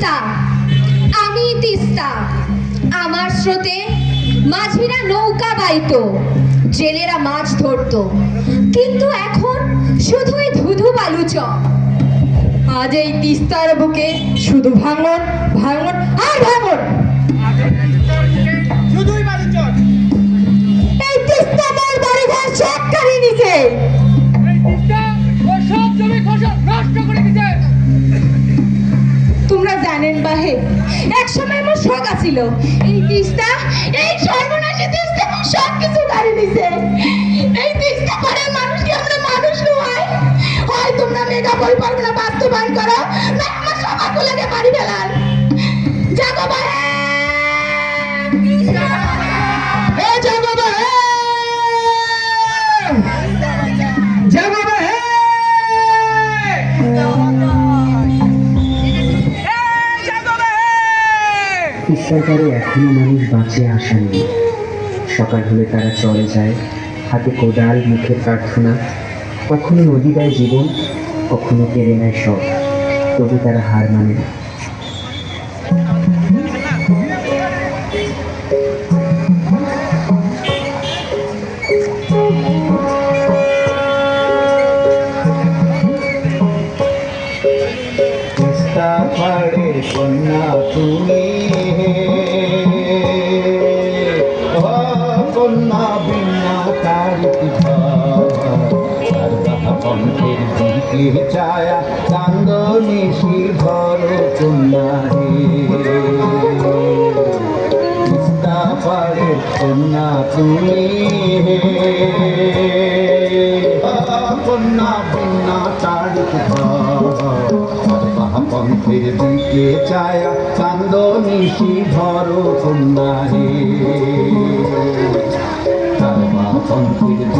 তিস্তা আমি তিস্তা। আমার স্রোতে মাঝিরা নৌকা বাইতো জেলেরা মাছ ধরতো। কিন্তু এখন শুধুই ধুধু বালু চক আজ এই তিস্তার বুকে শুধু ভাঙন ভাঙন আর ভাঙন। শুধুই এই তিস্তা আমার বাড়ি ঘর সব কারি নিছে। এই তিস্তা ও সব জমি ফসল নষ্ট করে জানেন বাহে এক সময় আমার শখ আছিল। এই তিস্তা, এই সর্বনাশী তিস্তা সব কিছু গাড়ি দিছে। এই তিস্তা পরে মানুষকে আমরা মানুষ নয়? হয় তোমরা মেগা পরিকল্পনা বাস্তবায়ন করো পারে এখনও মানুষ বাঁচে আসেনি। সকাল হলে তারা চলে যায়, হাতে কোদাল, মুখে প্রার্থনা। কখনো নদী দেয় জীবন, কখনো কেড়ে নেয় সব, তবু তারা হার মানে না। কন্যা তুমি দিকে ছায়া চান্দনী শিভর কন্যা হে তিস্তা পাড়ে কন্যা তুমি কন্যা বিনা তারিখ পন্থের দিকে ছায়া চান্দনী শিভর কন্যা হে পন্থের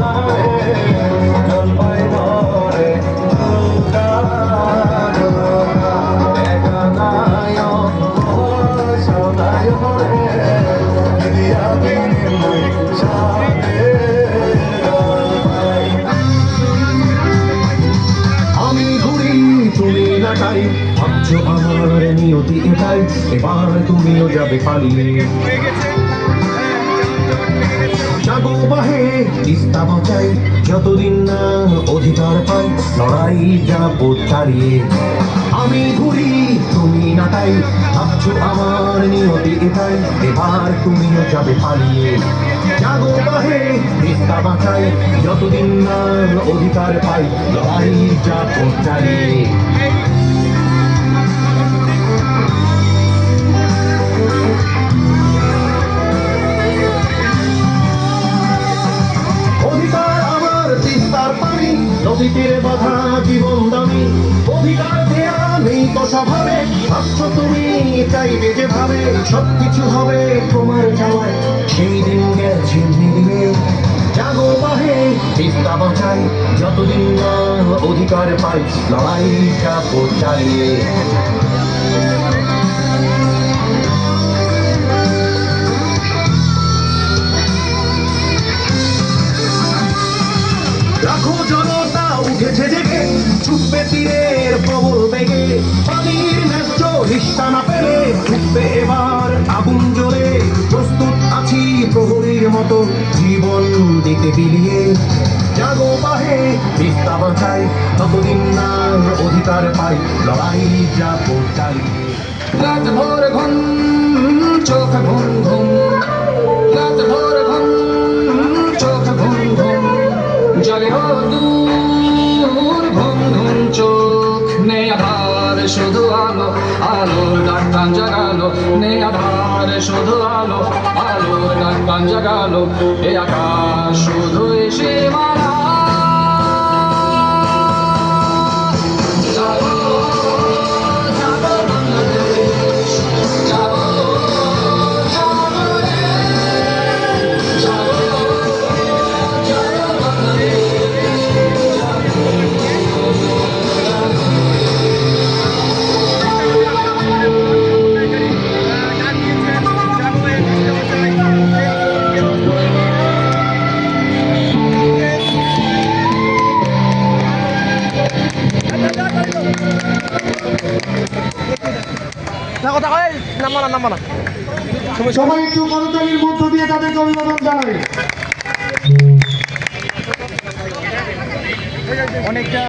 এবার তুমিও যাবে পালিয়ে। জাগো বাহে তিস্তা বাঁচাই যতদিন না অধিকার পাই, লড়াই যাব চালিয়ে। আমি ঘুরি, তুমি নাটাই ভাবছ আমার নিয়তি এটাই, এবার তুমিও যাবে পালিয়ে। জাগো বাহে তিস্তা বাঁচাই যতদিন না অধিকার পাই, লড়াই যাব চালিয়ে। নদী তীরে বাধা জীবন দামি। অধিকার দেয়া নেই তো স্বভাবে। আসছো তুমি, চাইবে যে ভাবে সবকিছু হবে তোমার যাওয়ায় সেই দিন গেছে মিলবে জাগো বাহে তিস্তা বাঁচাই। যতদিন না অধিকার পাই লড়াই যাব চালিয়ে। বেগে পানির ন্যায্য হিস্সা না পেলে ছুটবে এবার আগুন পাখির মতো জীবন দিতে বিলিয়ে। জাগো বাহে তিস্তা বাঁচাই ততদিন না অধিকার পাই, লড়াই যাব চালিয়ে রাত ভোর ঘুম চোখ ঘুম ঘুম রাত ভোর ঘুম চোখ ঘুম ঘুম জলে ও দূর ঘুম ঘুম চোখ নেই আধার শুধু আলো আলো ডাক্তার জাগালো। নেই আধারে শুধু আলো আলো ডাক্তার জাগালো। এ আকাশ শুধু সবাই একটু করতালির মধ্য দিয়ে তাদেরকে অভিবাদন জানাই।